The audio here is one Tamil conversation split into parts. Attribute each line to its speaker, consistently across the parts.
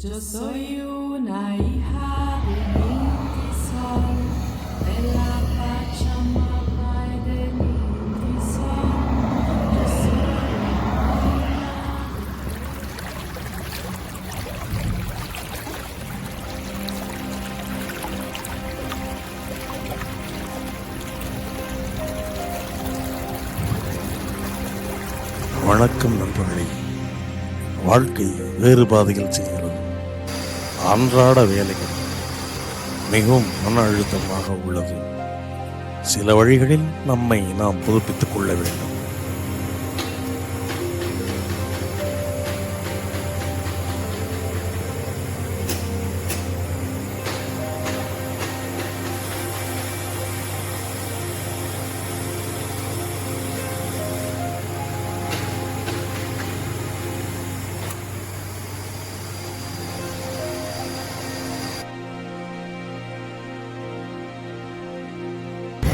Speaker 1: Yo soy una hija de Inti Sol, de la Pachamama y de Inti Sol. Yo soy
Speaker 2: வணக்கம் நண்பர்களே வாழ்க்கை வேறு பாதைகள் செய்யும் அன்றாட வேலைகள் மிகவும் மன அழுத்தமாக உள்ளது. சில வழிகளில் நம்மை நாம் புதுப்பித்துக் கொள்ள வேண்டும்.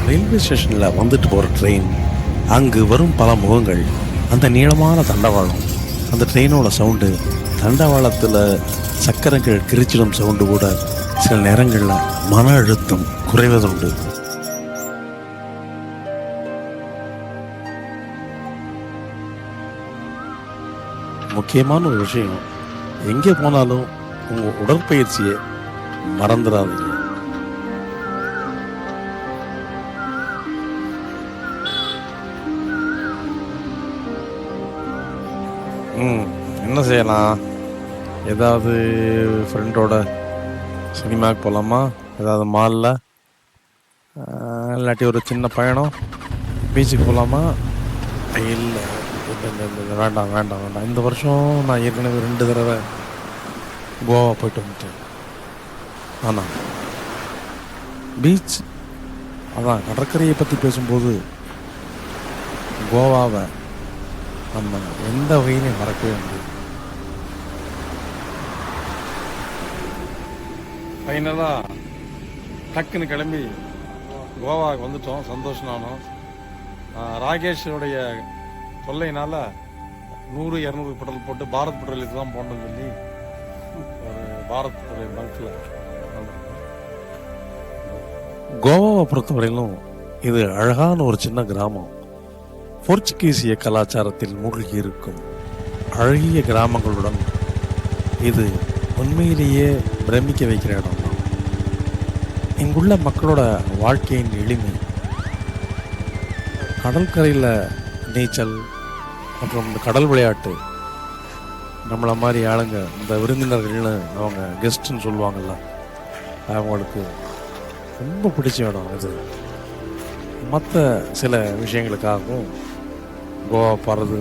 Speaker 2: ரயில்வே ஸ்டேஷனில் வந்துட்டு போகிற ட்ரெயின் அங்கு வரும் பல முகங்கள். அந்த நீளமான தண்டவாளம் அந்த ட்ரெயினோட சவுண்டு தண்டவாளத்தில் சக்கரங்கள் கிரிச்சிடும் சவுண்டு கூட சில நேரங்களில் மன அழுத்தம் குறைவதுண்டு. முக்கியமான ஒரு விஷயம் எங்கே போனாலும் உங்கள் உடற்பயிற்சியை மறந்துடாதீங்க. ம் என்ன செய்யலாம்? ஏதாவது ஃப்ரெண்டோட சினிமாவுக்கு போகலாமா ஏதாவது மாலில் இல்லாட்டி ஒரு சின்ன பயணம்? பீச்சுக்கு போகலாமா இல்லை இல்லை வேண்டாம் வேண்டாம் வேண்டாம். இந்த வருஷம் நான் ஏற்கனவே ரெண்டு தடவை கோவா போயிட்டு வந்துட்டேன். ஆனால் பீச் அதான் கடற்கரையை பற்றி பேசும்போது கோவாவை நம்ம எந்த வகையிலையும் மறக்கவே முடியாது. ஃபைனலாக டக்குன்னு கிளம்பி கோவாவுக்கு வந்துட்டோம். சந்தோஷம் நானும். ராகேஷோடைய தொல்லைனால நூறு இரநூறு பெட்ரோல் போட்டு பாரத் பெட்ரோலுக்கு தான் போகணும்னு சொல்லி ஒரு பாரத் பங்க்ல கோவாவை பொறுத்தவரையிலும் இது அழகான ஒரு சின்ன கிராமம். போர்ச்சுகீசிய கலாச்சாரத்தில் மூழ்கியிருக்கும் அழகிய கிராமங்களுடன் இது உண்மையிலேயே பிரமிக்க வைக்கிற இடம் தான் இங்குள்ள மக்களோட வாழ்க்கையின் எளிமை கடற்கரையில் நீச்சல் மற்றும் இந்த கடல் விளையாட்டு நம்மளை மாதிரி ஆளுங்க இந்த விருந்தினர்கள்னு அவங்க கெஸ்ட்டுன்னு சொல்லுவாங்கள்ல அவங்களுக்கு ரொம்ப பிடிச்ச இடம் இது. மற்ற சில விஷயங்களுக்காகவும் கோவா போகிறது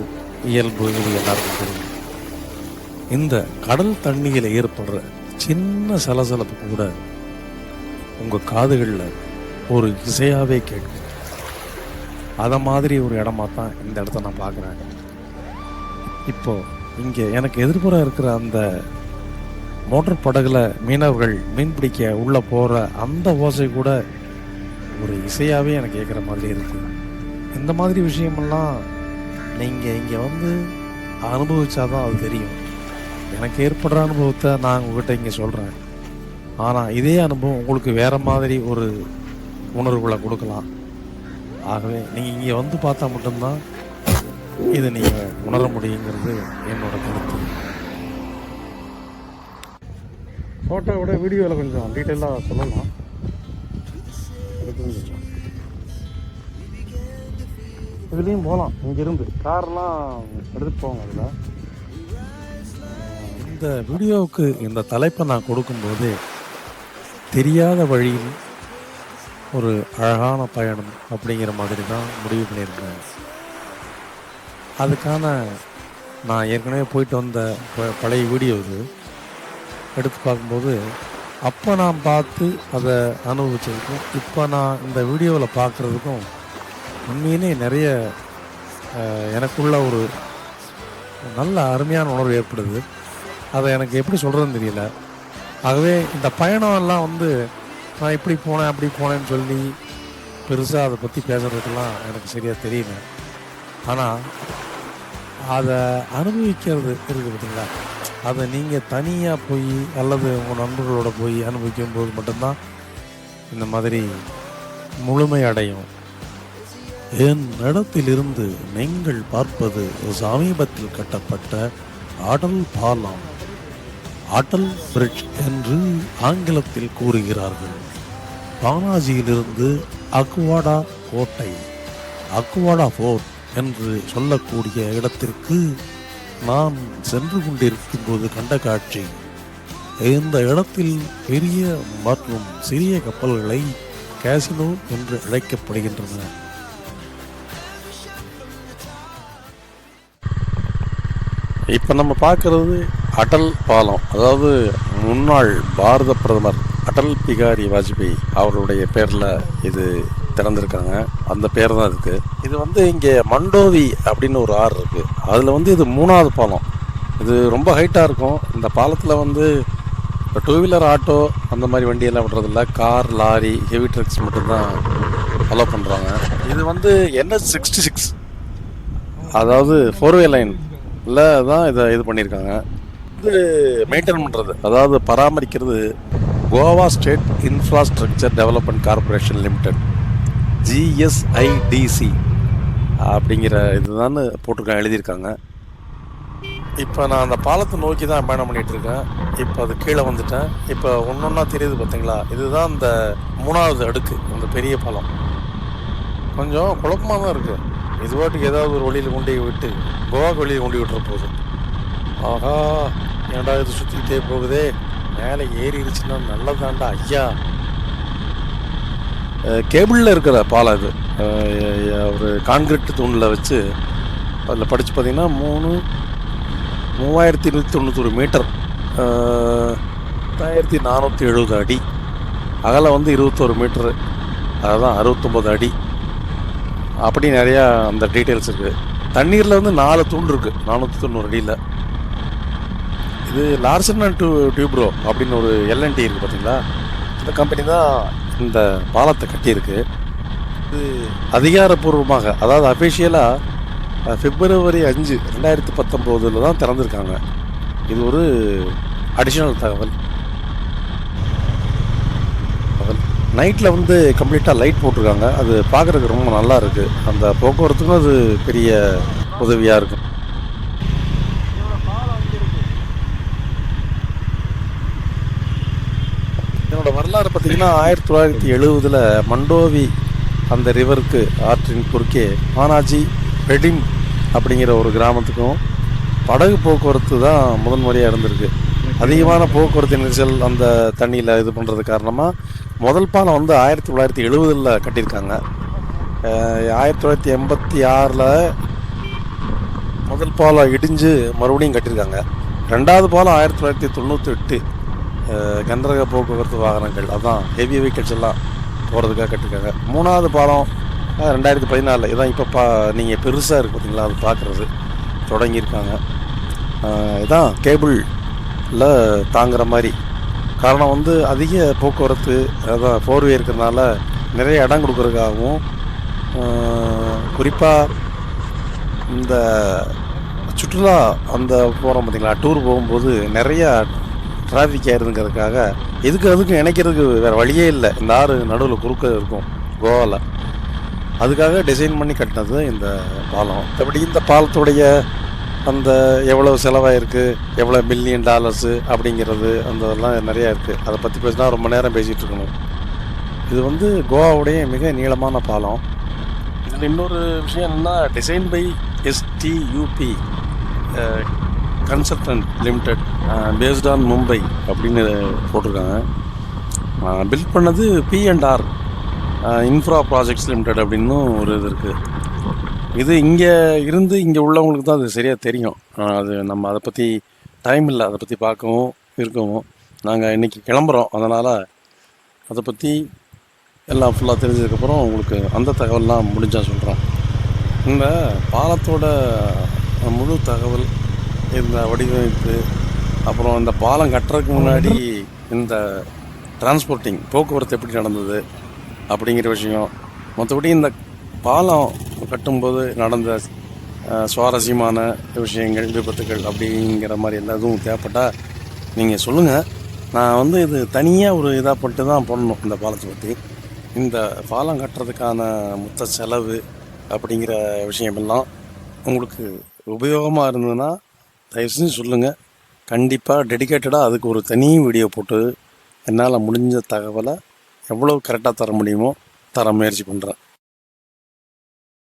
Speaker 2: இயல்பு இது எல்லாருக்கும் தெரியும். இந்த கடல் தண்ணியில் ஏற்படுற சின்ன சலசலப்பு கூட உங்கள் காதுகளில் ஒரு இசையாகவே கேட்கும். அதை மாதிரி ஒரு இடமா தான் இந்த இடத்த நான் பார்க்குறேன் இப்போது இங்கே எனக்கு எதிர்ப்புறம் இருக்கிற அந்த மோட்டர் படகுல மீனவர்கள் மீன் பிடிக்க உள்ளே போகிற அந்த ஓசை கூட ஒரு இசையாகவே எனக்கு கேட்குற மாதிரி இருக்குது இந்த மாதிரி விஷயமெல்லாம் நீங்கள் இங்கே வந்து அனுபவிச்சாதான் அது தெரியும். எனக்கு ஏற்படுற அனுபவத்தை நான் உங்ககிட்ட இங்கே சொல்கிறேன் ஆனால் இதே அனுபவம் உங்களுக்கு வேறு மாதிரி ஒரு உணர்வுகளை கொடுக்கலாம். ஆகவே நீங்கள் இங்கே வந்து பார்த்தா மட்டும்தான் இதை நீங்கள் உணர முடியுங்கிறது என்னோட கருத்து. ஃபோட்டோவோட வீடியோவில் கொஞ்சம் டீட்டெயிலாக சொல்லலாம். இதுலேயும் போகலாம் இங்கேருந்து. கார்லாம் எடுத்துகிட்டு போவாங்க அதில். இந்த வீடியோவுக்கு இந்த தலைப்பை நான் கொடுக்கும்போது தெரியாத வழியில் ஒரு அழகான பயணம் அப்படிங்கிற மாதிரி தான் முடிவு பண்ணியிருந்தேன். அதுக்கான நான் ஏற்கனவே போயிட்டு வந்த ப- பழைய வீடியோ இது. எடுத்து பார்க்கும்போது அப்போ நான் பார்த்து அதை அனுபவிச்சதுக்கும் இப்போ நான் இந்த வீடியோவில் பார்க்குறதுக்கும் உண்மையிலே நிறைய எனக்குள்ள ஒரு நல்ல அருமையான உணர்வு ஏற்படுது. அதை எனக்கு எப்படி சொல்கிறதுன்னு தெரியல. ஆகவே இந்த பயணம் எல்லாம் வந்து நான் இப்படி போனேன் அப்படி போனேன்னு சொல்லி பெருசாக அதை பற்றி பேசுகிறதுக்கெல்லாம் எனக்கு சரியாக தெரியல. ஆனால் அதை அனுபவிக்கிறது இருக்குது பார்த்தீங்களா? அதை நீங்கள் தனியாக போய் அல்லது உங்கள் நண்பர்களோட போய் அனுபவிக்கும் போது மட்டும்தான் இந்த மாதிரி முழுமை அடையும். என் இடத்திலிருந்து நீங்கள் பார்ப்பது சமீபத்தில் கட்டப்பட்ட அடல் பாலம். அடல் பிரிட்ஜ் என்று ஆங்கிலத்தில் கூறுகிறார்கள். பானாஜியிலிருந்து அக்வாடா கோட்டை அக்வாடா ஃபோர்ட் என்று சொல்லக்கூடிய இடத்திற்கு நான் சென்று கொண்டிருக்கும் போது கண்ட காட்சி. இந்த இடத்தில் பெரிய மற்றும் சிறிய கப்பல்களை கேசினோ என்று அழைக்கப்படுகின்றன. இப்போ நம்ம பார்க்குறது அடல் பாலம். அதாவது முன்னாள் பாரத பிரதமர் அடல் பிகாரி வாஜ்பாய் அவருடைய பேரில் இது திறந்திருக்காங்க. அந்த பேர் தான் இருக்குது இது வந்து இங்கே மண்டோவி அப்படின்னு ஒரு ஆறு இருக்குது அதில் வந்து இது மூணாவது பாலம். இது ரொம்ப ஹைட்டாக இருக்கும். இந்த பாலத்தில் வந்து இப்போ டூ வீலர் ஆட்டோ அந்த மாதிரி வண்டியெல்லாம் விடுறதில்ல. கார் லாரி ஹெவி ட்ரக்ஸ் மட்டும்தான் ஃபாலோ பண்ணுறாங்க இது வந்து என்எஸ் சிக்ஸ்டி சிக்ஸ் அதாவது ஃபோர் வே லைன் தான் இதை இது பண்ணியிருக்காங்க இது மெயின்டைன் பண்ணுறது அதாவது பராமரிக்கிறது Goa state infrastructure development corporation limited GSIDC அப்படிங்கிற இதுதான் போட்டிருக்காங்க எழுதியிருக்காங்க. இப்போ நான் அந்த பாலத்தை நோக்கி தான் பயணம் பண்ணிகிட்ருக்கேன் இருக்கேன் இப்போ அது கீழே வந்துட்டேன். இப்போ ஒன்று ஒன்றா தெரியுது பார்த்தீங்களா இதுதான் இந்த மூணாவது அடுக்கு அந்த பெரிய பாலம். கொஞ்சம் குழப்பமாக தான் இருக்குது இது பாட்டுக்கு ஏதாவது ஒரு வழியில் கொண்டு விட்டு கோவாக்கு வழியில் கொண்டு விட்டுற போதும். ஆகா ஏன்டா இது சுற்றிக்கிட்டே போகுதே? மேலே ஏறிடுச்சுன்னா நல்லதாண்டா ஐயா. கேபிளில் இருக்கிற பாலம் இது. ஒரு கான்கிரீட் தூணில் வச்சு அதில் படித்து பார்த்திங்கன்னா மூணு மூவாயிரத்தி நூற்றி தொண்ணூத்தொரு மீட்டர் பத்தாயிரத்தி நானூற்றி எழுபது அடி. அகலம் வந்து இருபத்தோரு மீட்ரு அதுதான் அறுபத்தொம்போது அடி. அப்படி நிறையா அந்த டீட்டெயில்ஸ் இருக்குது தண்ணீரில் வந்து நாலு தூண் இருக்குது நானூற்றி தொண்ணூறு அடியில். இது லார்சன் அண்ட் டூ டியூப்ரோ அப்படின்னு ஒரு எல்என்டி இருக்குது பார்த்தீங்களா இந்த கம்பெனி தான் இந்த பாலத்தை கட்டியிருக்கு. இது அதிகாரப்பூர்வமாக அதாவது அஃபிஷியலாக பிப்ரவரி அஞ்சு ரெண்டாயிரத்தி பத்தொம்போதில் தான் திறந்திருக்காங்க. இது ஒரு அடிஷ்னல் தகவல். நைட்டில் வந்து கம்ப்ளீட்டாக லைட் போட்டிருக்காங்க. அது பார்க்குறதுக்கு ரொம்ப நல்லா இருக்குது அந்த போக்குவரத்துக்கும் அது பெரிய உதவியாக இருக்கும் என்னோட வரலாறு பார்த்தீங்கன்னா ஆயிரத்தி தொள்ளாயிரத்தி எழுபதில் மண்டோவி அந்த ரிவருக்கு ஆற்றின் குறுக்கே மானாஜி பெடிம் அப்படிங்கிற ஒரு கிராமத்துக்கும் படகு போக்குவரத்து தான் முதன்முறையாக இருந்திருக்கு. அதிகமான போக்குவரத்து நெரிசல் அந்த தண்ணியில் இது பண்ணுறது காரணமாக முதல் பாலம் வந்து ஆயிரத்தி தொள்ளாயிரத்தி எழுபதில் கட்டியிருக்காங்க. ஆயிரத்தி தொள்ளாயிரத்தி எண்பத்தி ஆறில் முதல் பாலம் இடிஞ்சு மறுபடியும் கட்டியிருக்காங்க. ரெண்டாவது பாலம் ஆயிரத்தி தொள்ளாயிரத்தி தொண்ணூற்றி எட்டு கந்தரக போக்குவரத்து வாகனங்கள் அதான் ஹெவி வெஹிக்கிள்ஸ் எல்லாம் போகிறதுக்காக கட்டியிருக்காங்க. மூணாவது பாலம் ரெண்டாயிரத்தி பதினாலில் இதான் இப்போ பா நீங்கள் பெருசாக இருக்கு பார்த்தீங்களா அது பார்க்குறது தொடங்கியிருக்காங்க. இதான் கேபிளில் தாங்குகிற மாதிரி காரணம் வந்து அதிக போக்குவரத்து அதான் ஃபோர்வே இருக்கிறதுனால நிறைய இடம் கொடுக்குறதுக்காகவும் குறிப்பாக இந்த சுற்றுலா அந்த போகிறோம் பார்த்திங்களா டூர் போகும்போது நிறையா டிராஃபிக் ஆயிருதுங்கிறதுக்காக எதுக்கு அதுக்கும் இணைக்கிறதுக்கு வேறு வழியே இல்லை. இந்த ஆறு நடுவில் குறுக்க இருக்கும் கோவாவில் அதுக்காக டிசைன் பண்ணி கட்டினது இந்த பாலம். மற்றபடி இந்த பாலத்துடைய அந்த எவ்வளோ செலவாயிருக்கு எவ்வளோ மில்லியன் டாலர்ஸு அப்படிங்கிறது அந்த இதெல்லாம் நிறையா இருக்குது அதை பற்றி பேசினா ரொம்ப நேரம் பேசிகிட்டு இருக்கணும். இது வந்து கோவாவுடைய மிக நீளமான பாலம். இதில் இன்னொரு விஷயம் என்னென்னா design by STUP consultant limited based on Mumbai அப்படின்னு போட்டிருக்காங்க. பில்ட் பண்ணது பிஎன்ஆர் இன்ஃப்ரா ப்ராஜெக்ட்ஸ் லிமிடெட் அப்படின்னும் ஒரு இது இருக்குது இது இங்கே இருந்து இங்கே உள்ளவங்களுக்கு தான் அது சரியாக தெரியும். அது நம்ம அதை பற்றி டைம் இல்லை. அதை பற்றி பார்க்கவும் இருக்கவும். நாங்கள் இன்றைக்கி கிளம்புறோம். அதனால் அதை பற்றி எல்லாம் ஃபுல்லாக தெரிஞ்சதுக்கப்புறம் உங்களுக்கு அந்த தகவல்லாம் முடிஞ்சா சொல்கிறோம் இந்த பாலத்தோட முழு தகவல் இந்த வடிவமைப்பு அப்புறம் இந்த பாலம் கட்டுறதுக்கு முன்னாடி இந்த டிரான்ஸ்போர்ட்டிங் போக்குவரத்து எப்படி நடந்தது அப்படிங்கிற விஷயம். மற்றபடி இந்த பாலம் கட்டும்போது நடந்த சுவாரஸ்யமான விஷயங்கள் விபத்துகள் அப்படிங்கிற மாதிரி எல்லாம் எதுவும் தேவைப்பட்டால் நீங்கள் சொல்லுங்கள் நான் வந்து இது தனியாக ஒரு இதாக போட்டு தான் பண்ணணும் இந்த பாலத்தை பற்றி இந்த பாலம் கட்டுறதுக்கான மொத்த செலவு அப்படிங்கிற விஷயமெல்லாம் உங்களுக்கு உபயோகமாக இருந்ததுன்னா தயவு செஞ்சு சொல்லுங்கள் கண்டிப்பாக டெடிகேட்டடாக அதுக்கு ஒரு தனி வீடியோ போட்டு என்னால் முடிஞ்ச தகவலை எவ்வளோ கரெக்டாக தர முடியுமோ தர முயற்சி பண்ணுறேன்